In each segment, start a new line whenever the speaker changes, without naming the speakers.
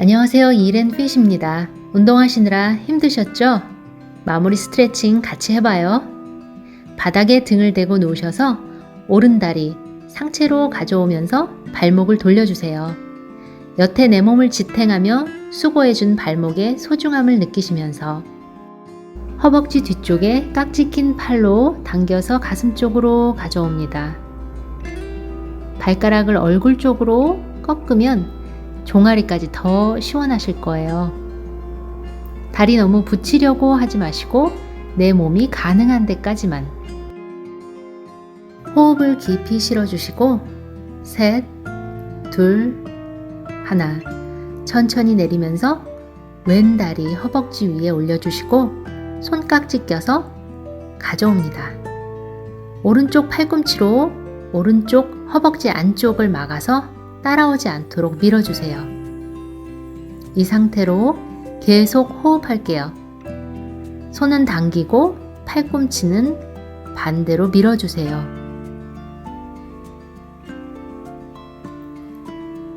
안녕하세요. 이랜피쉬입니다. 운동하시느라 힘드셨죠? 마무리 스트레칭 같이 해봐요. 바닥에 등을 대고 놓으셔서 오른다리 상체로 가져오면서 발목을 돌려주세요. 여태 내 몸을 지탱하며 수고해준 발목의 소중함을 느끼시면서 허벅지 뒤쪽에 깍지 낀 팔로 당겨서 가슴 쪽으로 가져옵니다. 발가락을 얼굴 쪽으로 꺾으면 종아리까지 더 시원하실 거예요. 다리 너무 붙이려고 하지 마시고 내 몸이 가능한 데까지만 호흡을 깊이 실어주시고 셋, 둘, 하나 천천히 내리면서 왼 다리 허벅지 위에 올려주시고 손깍지 껴서 가져옵니다. 오른쪽 팔꿈치로 오른쪽 허벅지 안쪽을 막아서 따라오지 않도록 밀어주세요. 이 상태로 계속 호흡할게요. 손은 당기고 팔꿈치는 반대로 밀어주세요.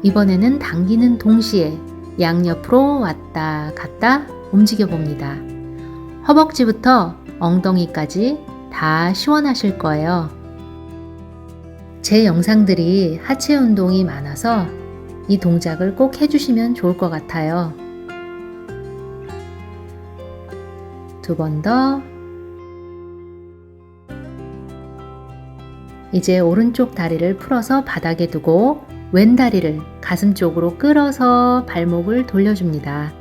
이번에는 당기는 동시에 양옆으로 왔다 갔다 움직여 봅니다. 허벅지부터 엉덩이까지 다 시원하실 거예요. 제 영상들이 하체 운동이 많아서 이 동작을 꼭 해주시면 좋을 것 같아요. 두 번 더. 이제 오른쪽 다리를 풀어서 바닥에 두고 왼 다리를 가슴 쪽으로 끌어서 발목을 돌려줍니다.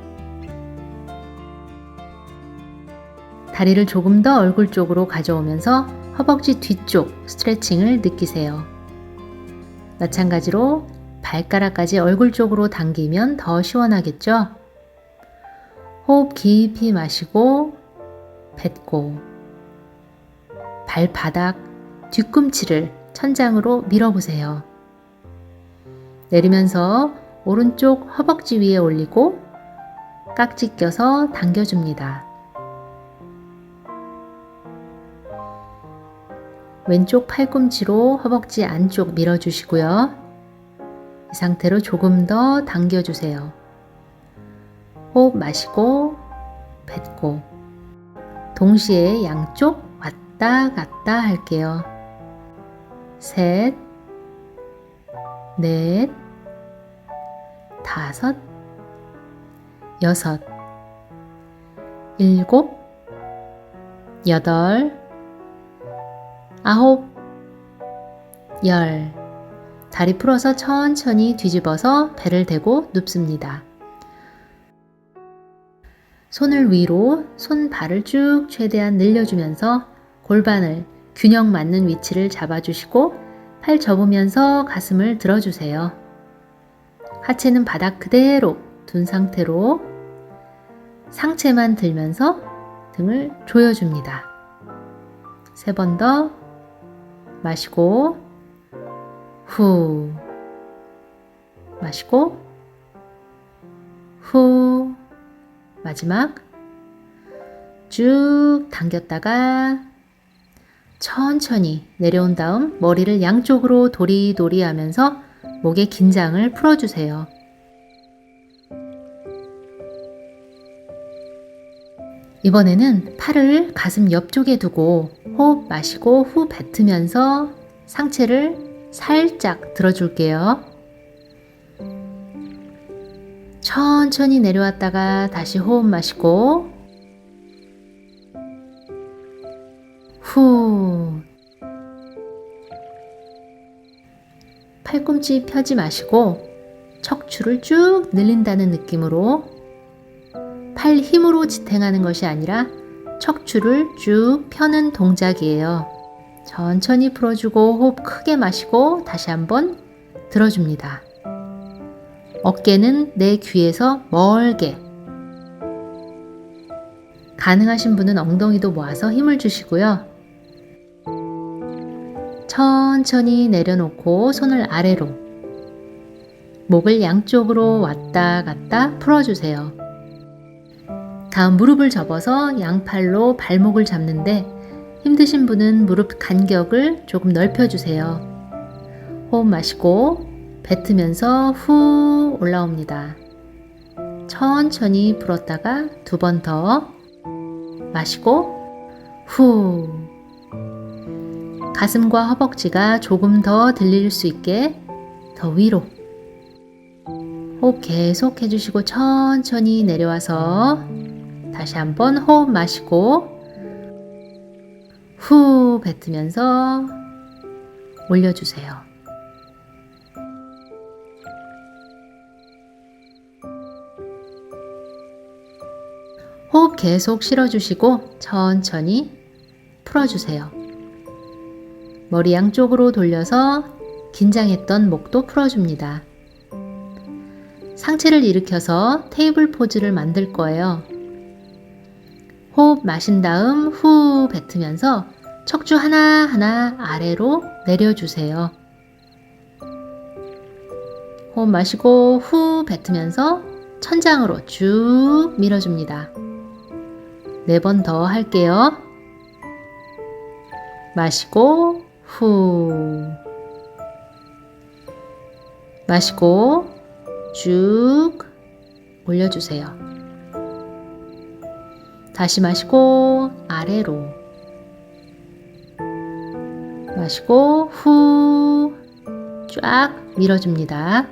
다리를 조금 더 얼굴 쪽으로 가져오면서 허벅지 뒤쪽 스트레칭을 느끼세요. 마찬가지로 발가락까지 얼굴 쪽으로 당기면 더 시원하겠죠? 호흡 깊이 마시고 뱉고 발바닥 뒤꿈치를 천장으로 밀어보세요. 내리면서 오른쪽 허벅지 위에 올리고 깍지 껴서 당겨줍니다. 왼쪽 팔꿈치로 허벅지 안쪽 밀어주시고요. 이 상태로 조금 더 당겨주세요. 호흡 마시고 뱉고 동시에 양쪽 왔다 갔다 할게요. 셋, 넷, 다섯, 여섯, 일곱, 여덟, 아홉, 열. 다리 풀어서 천천히 뒤집어서 배를 대고 눕습니다. 손을 위로, 손발을 쭉 최대한 늘려주면서 골반을 균형 맞는 위치를 잡아주시고 팔 접으면서 가슴을 들어주세요. 하체는 바닥 그대로 둔 상태로 상체만 들면서 등을 조여줍니다. 세 번 더 마시고 후. 마시고 후. 마지막. 쭉 당겼다가 천천히 내려온 다음 머리를 양쪽으로 도리도리 하면서 목의 긴장을 풀어주세요. 이번에는 팔을 가슴 옆쪽에 두고 호흡 마시고 후 뱉으면서 상체를 살짝 들어줄게요. 천천히 내려왔다가 다시 호흡 마시고 후 팔꿈치 펴지 마시고 척추를 쭉 늘린다는 느낌으로 팔 힘으로 지탱하는 것이 아니라 척추를 쭉 펴는 동작이에요. 천천히 풀어주고 호흡 크게 마시고 다시 한번 들어줍니다. 어깨는 내 귀에서 멀게. 가능하신 분은 엉덩이도 모아서 힘을 주시고요. 천천히 내려놓고 손을 아래로. 목을 양쪽으로 왔다 갔다 풀어주세요. 다음 무릎을 접어서 양팔로 발목을 잡는데 힘드신 분은 무릎 간격을 조금 넓혀주세요. 호흡 마시고 뱉으면서 후 올라옵니다. 천천히 불었다가 두 번 더 마시고 후 가슴과 허벅지가 조금 더 들릴 수 있게 더 위로 호흡 계속 해주시고 천천히 내려와서 다시 한번 호흡 마시고 후 뱉으면서 올려주세요. 호흡 계속 실어주시고 천천히 풀어주세요. 머리 양쪽으로 돌려서 긴장했던 목도 풀어줍니다. 상체를 일으켜서 테이블 포즈를 만들 거예요. 호흡 마신 다음 후 뱉으면서 척추 하나하나 아래로 내려주세요. 호흡 마시고 후 뱉으면서 천장으로 쭉 밀어줍니다. 네 번 더 할게요. 마시고 후 마시고 쭉 올려주세요. 다시 마시고 아래로. 마시고 후 쫙 밀어줍니다.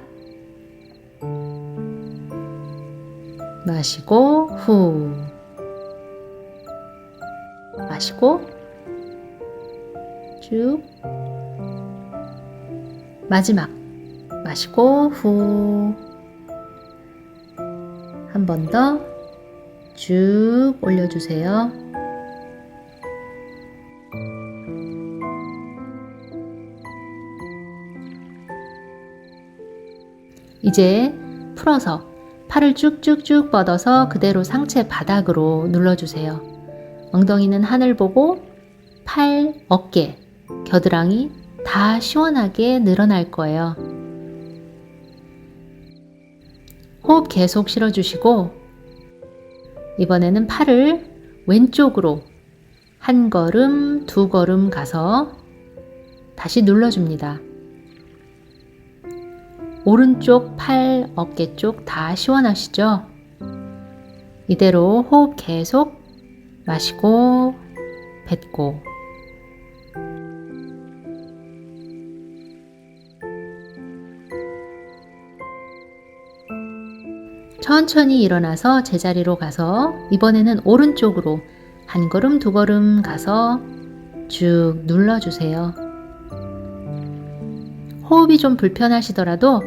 마시고 후. 마시고 쭉. 마지막. 마시고 후. 한 번 더 쭉 올려주세요. 이제 풀어서 팔을 쭉쭉쭉 뻗어서 그대로 상체 바닥으로 눌러주세요. 엉덩이는 하늘 보고 팔, 어깨, 겨드랑이 다 시원하게 늘어날 거예요. 호흡 계속 실어주시고 이번에는 팔을 왼쪽으로 한 걸음, 두 걸음 가서 다시 눌러줍니다. 오른쪽 팔, 어깨 쪽 다 시원하시죠? 이대로 호흡 계속 마시고 뱉고 천천히 일어나서 제자리로 가서 이번에는 오른쪽으로 한 걸음 두 걸음 가서 쭉 눌러주세요. 호흡이 좀 불편하시더라도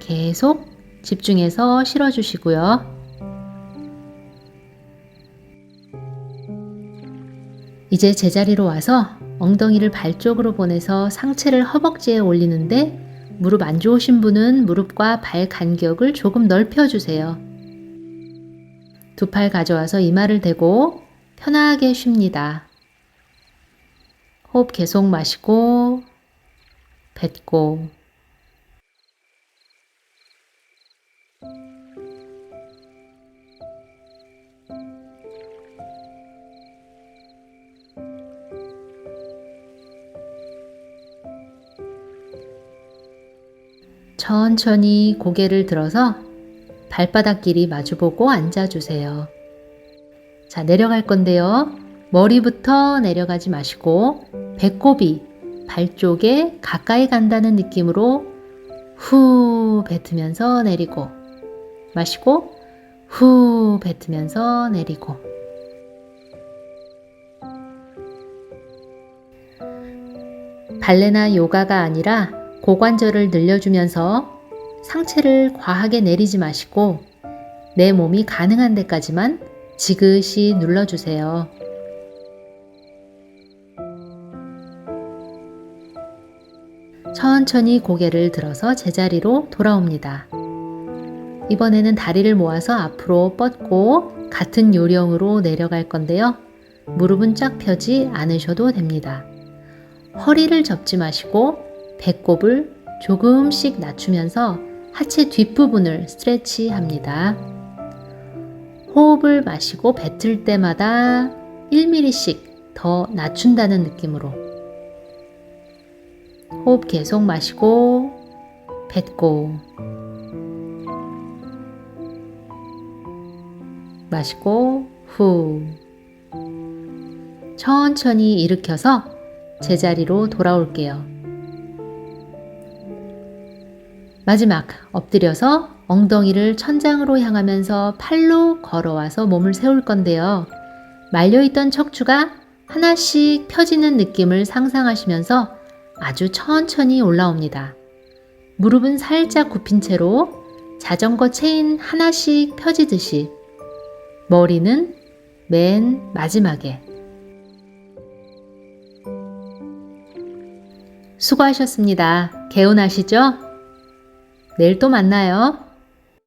계속 집중해서 실어주시고요. 이제 제자리로 와서 엉덩이를 발 쪽으로 보내서 상체를 허벅지에 올리는데 무릎 안 좋으신 분은 무릎과 발 간격을 조금 넓혀주세요. 두 팔 가져와서 이마를 대고 편하게 쉽니다. 호흡 계속 마시고 뱉고 천천히 고개를 들어서 발바닥끼리 마주보고 앉아주세요. 자, 내려갈 건데요. 머리부터 내려가지 마시고 배꼽이 발 쪽에 가까이 간다는 느낌으로 후 뱉으면서 내리고 마시고 후 뱉으면서 내리고 발레나 요가가 아니라 고관절을 늘려주면서 상체를 과하게 내리지 마시고 내 몸이 가능한 데까지만 지그시 눌러주세요. 천천히 고개를 들어서 제자리로 돌아옵니다. 이번에는 다리를 모아서 앞으로 뻗고 같은 요령으로 내려갈 건데요. 무릎은 쫙 펴지 않으셔도 됩니다. 허리를 접지 마시고 배꼽을 조금씩 낮추면서 하체 뒷부분을 스트레치 합니다. 호흡을 마시고 뱉을 때마다 1mm씩 더 낮춘다는 느낌으로 호흡 계속 마시고 뱉고 마시고 후. 천천히 일으켜서 제자리로 돌아올게요. 마지막 엎드려서 엉덩이를 천장으로 향하면서 팔로 걸어와서 몸을 세울 건데요. 말려있던 척추가 하나씩 펴지는 느낌을 상상하시면서 아주 천천히 올라옵니다. 무릎은 살짝 굽힌 채로 자전거 체인 하나씩 펴지듯이 머리는 맨 마지막에 수고하셨습니다. 개운하시죠? 내일 또 만나요.